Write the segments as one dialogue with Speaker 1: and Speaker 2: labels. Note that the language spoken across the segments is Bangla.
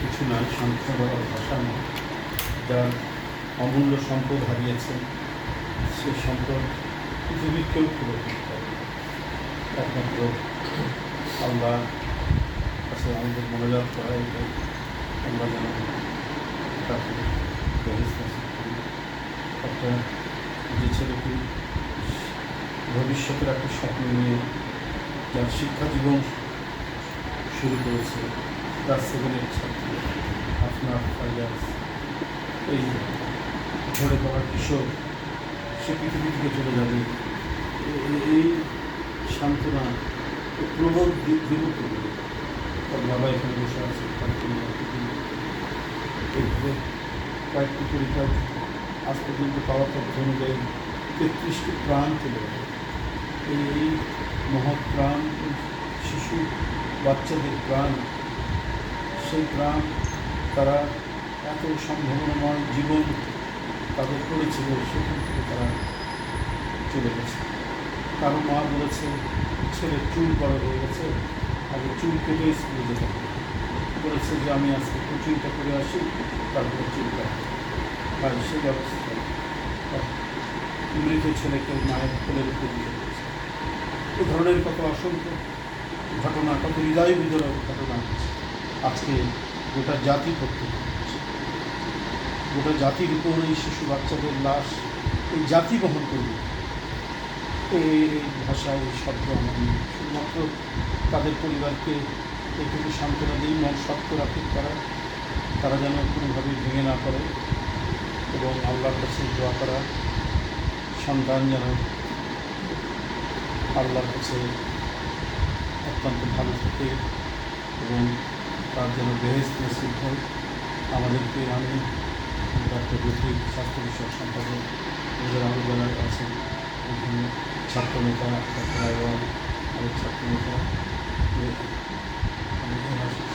Speaker 1: কিছু নাই সান্ত্বনা দেওয়ার ভাষা নেই। যার অমূল্য সম্পদ হারিয়েছেন সেই সম্পদ পৃথিবীর কেউ না। একমাত্র আল্লাহ কাছে আমাদের মনোজাত করা এটাই আমরা যেন একটা যে ছেলেটি ভবিষ্যতের একটা স্বপ্ন নিয়ে, যার শিক্ষা জীবন শুরু করেছে ক্লাস সেভেনের ছাত্র, আপনার ফাইয়াজ এই ঝরে পড়া কিশোর সে পৃথিবী থেকে চলে যাবে। এই সান্ত্বনা প্রবল দিব তার বাবা এখানে বসে আছে, তার এইভাবে কয়েকটি পরীক্ষায় আজ পর্যন্ত পাওয়া তথ্য অনুযায়ী তেত্রিশটি প্রাণ চলে এই মহৎ প্রাণ শিশু, বাচ্চাদের প্রাণ, সেই প্রাণ তারা এত সম্ভাবনাময় জীবন তাদের করেছিল, সেখান থেকে তারা চলে গেছে। কারও মা বলেছে ছেলের চুল বড় হয়ে গেছে, আগে চুল কেটে স্কুলে যেতে বলেছে যে, আমি আজকে কোচিংটা করে আসি, তারপরে চুল কাটবো। আর সে ব্যবস্থা মৃত ছেলেকে মায়ের কোলের উপর দিয়ে এ ধরনের কত অসংখ্য ঘটনা, কত হৃদয় বিদরক ঘটনা আজকে গোটা জাতি করতে গোটা জাতির উপর এই শিশু বাচ্চাদের লাশ, এই জাতি বহন করবে এই ভাষায় এই শব্দ নেই। শুধুমাত্র তাদের পরিবারকে এইটুকু সান্ত্বনা দিই মন শক্ত রাখি তারা তারা যেন কোনোভাবেই ভেঙে না পড়ে এবং আল্লাহর কাছে দোয়া করা, সন্তান যেন আল্লাহর কাছে অত্যন্ত ভালো থাকে এবং তার যেন বেহেস্ত নসিব হয়, আমাদেরকে আমি ডাক্তার রফিক স্বাস্থ্য বিষয়ক সম্পাদক আরও যারা আছেন। এখানে ছাত্রনেতা ডাক্তার আইওয়ান আরেক ছাত্রনেতা।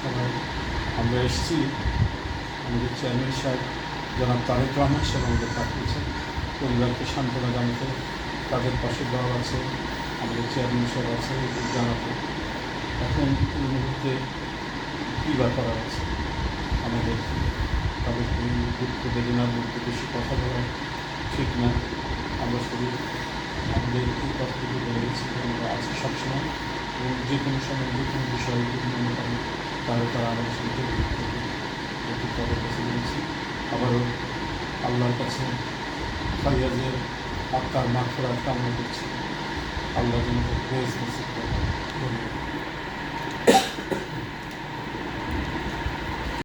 Speaker 1: সবাই আমরা এসেছি। আমাদের চেয়ারম্যান সাহেব জনাব তারেক রহমান সাহেব আমাদের পাঠিয়েছেন পরিবারকে সান্ত্বনা জানাতে তাদের পাশে দেওয়া আছে। আমাদের চেয়ারম্যান সাহেব আছে, জানাতে মুহূর্তে কী বা করা আছে? আমাদের তাদেরকে এই দুঃখ বেদনার মধ্যে বেশি কথা বলা ঠিক না। আমরা শুধু আমাদের এই কথাটুকু বলে গেছি আমরা আছি সবসময় এবং যে কোনো সময় যে কোনো বিষয়ে মনে করেন তাহলে তারা আমাদের সঙ্গে তাদের কাছে বলেছি আবারও আল্লাহর কাছে ফাইয়াজের আত্মার মাফরাত কামনা করছি। আল্লাহ যেন বেশ